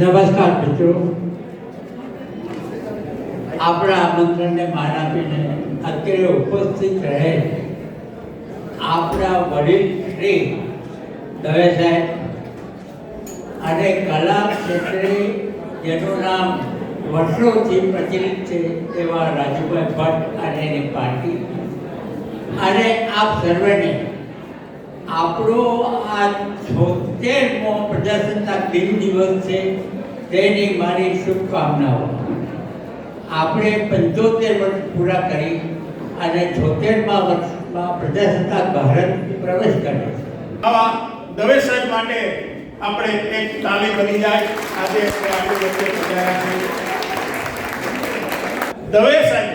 નમસ્કાર મિત્રો. આપણા આમંત્રણને માન આપીને અત્યારે ઉપસ્થિત રહે આપણા વડીલ શ્રી દવે સાહેબ અને કલા ક્ષેત્રે જેનું નામ વર્ષોથી પ્રચલિત છે એવા રાજુભાઈ ભટ્ટ અને એની પાર્ટી. અને આપ સર્વેને આપણો આ છોતેરમો દિન દિવસ છે, તેની મારી શુભકામનાઓ. આપણે પંચોતેર વર્ષ પૂરા કરી અને છોતેરમાં વર્ષમાં પ્રજાસત્તાક ભારત પ્રવેશ કરે છે. આવા દવે સાહેબ માટે આપણે એક તાલી બની જાય. આજે આપણે વચ્ચે પધાર્યા છે દવે સાહેબ,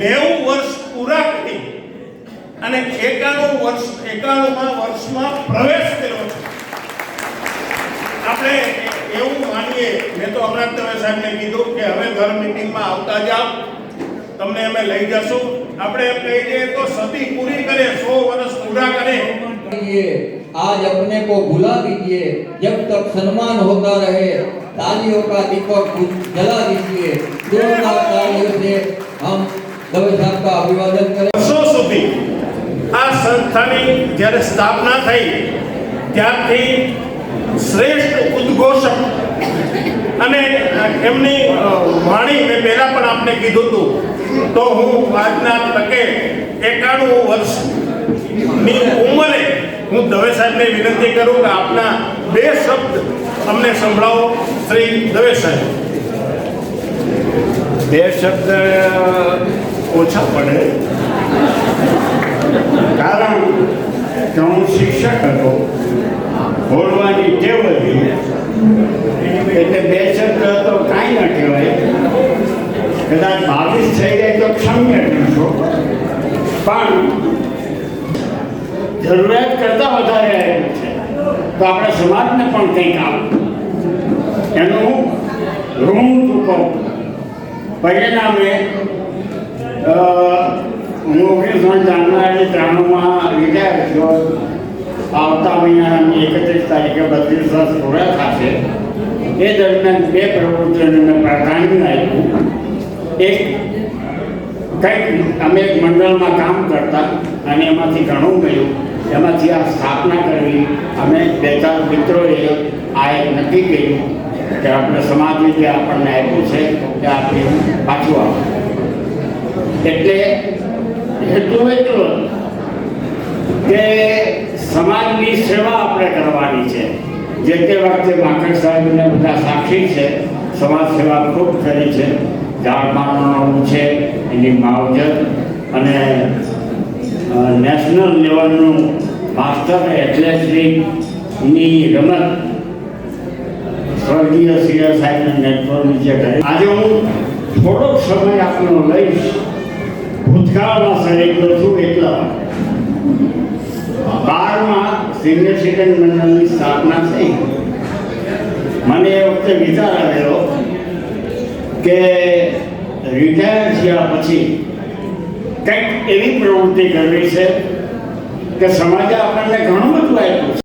નેવું વર્ષ પૂરા કરી અને એકાણું વર્ષ, એકાણુંમાં વર્ષમાં પ્રવેશ કર્યો છે. આપણે એવું માનીએ મેં તો હમણાં જ દવે સાહેબને કીધું કે હવે ઘર મીટિંગમાં આવતા જાઓ તમને અમે લઈ જશું આપણે એમ કહી દઈએ તો સદી પૂરી કરે સો વર્ષ પૂરા કરે दीजिए आज अपने को भुला दीजिए जब तक सम्मान होता रहे तालियों का दीपक जला दीजिए जोरदार तालियों से हम दवे साहब का अभिवादन करें વર્ષો સુધી આ સંસ્થાની જ્યારે સ્થાપના થઈ ત્યારથી શ્રેષ્ઠ ઉદ્ઘોષક. અને એમની વાણી મેં પહેલા પણ આપને કીધું હતું. તો હું આજના તકે એકાણું વર્ષની ઉંમરે હું દવે સાહેબને વિનંતી કરું કે આપના બે શબ્દ અમને સંભળાવો, શ્રી દવે સાહેબ. બે શબ્દ ઓછા પડે. કારણ કે હું શિક્ષક હતો બોલવાની ટેવ હતી એટલે બે શબ્દ તો કાંઈ ન કહેવાય કદાચ બાવીસ થઈ જાય તો ક્ષમ્ય કરશો પણ જરૂરિયાત કરતાં વધારે આવ્યું છે. તો આપણે સમાજને પણ કંઈક આપ. એનું ઋણ ચૂકવવું પરિણામે ઓગણીસો જાન્યુઆરી ત્રાણુંમાં રિટાયર થયો. આવતા મહિનાની એકત્રીસ તારીખે બત્રીસ વર્ષ પૂરા થશે. એ દરમિયાન બે પ્રવૃત્તિઓને મેં પ્રાધાન્ય આપ્યું. એક કંઈક અમે એક મંડળમાં કામ કરતા અને એમાંથી ઘણું ગયું એમાંથી આ સ્થાપના કરવી. અમે બે ચાર મિત્રોએ આ એક નક્કી કર્યું કે આપણે સમાજને જે આપણને આપ્યું છે કે આપણે પાછું આવે એટલે હેતુ એટલો કે સમાજની સેવા આપણે કરવાની છે. જે તે વખતે માખણ સાહેબને બધા સાક્ષી છે. સમાજ સેવા ખૂબ કરી છે. ઝાડપાનનું છે, એની માવજત અને નેશનલ લેવલનું માસ્ટર એથ્લેટિકની રમત સ્વર્ગીય સીઆર સાહેબને નેટવર્ક નીચે કરે. આજે હું થોડોક સમય આપનો લઈશ. ભૂતકાળમાં સરેકલો છું એટલા. બારમાં સિનિયર સિટીઝન મંડળની સ્થાપના થઈ. મને એ વખતે વિચાર આવેલો કે રિટાયર થયા પછી કંઈક એવી પ્રવૃત્તિ કરવી છે કે સમાજે આપણને ઘણું બધું આપ્યું છે.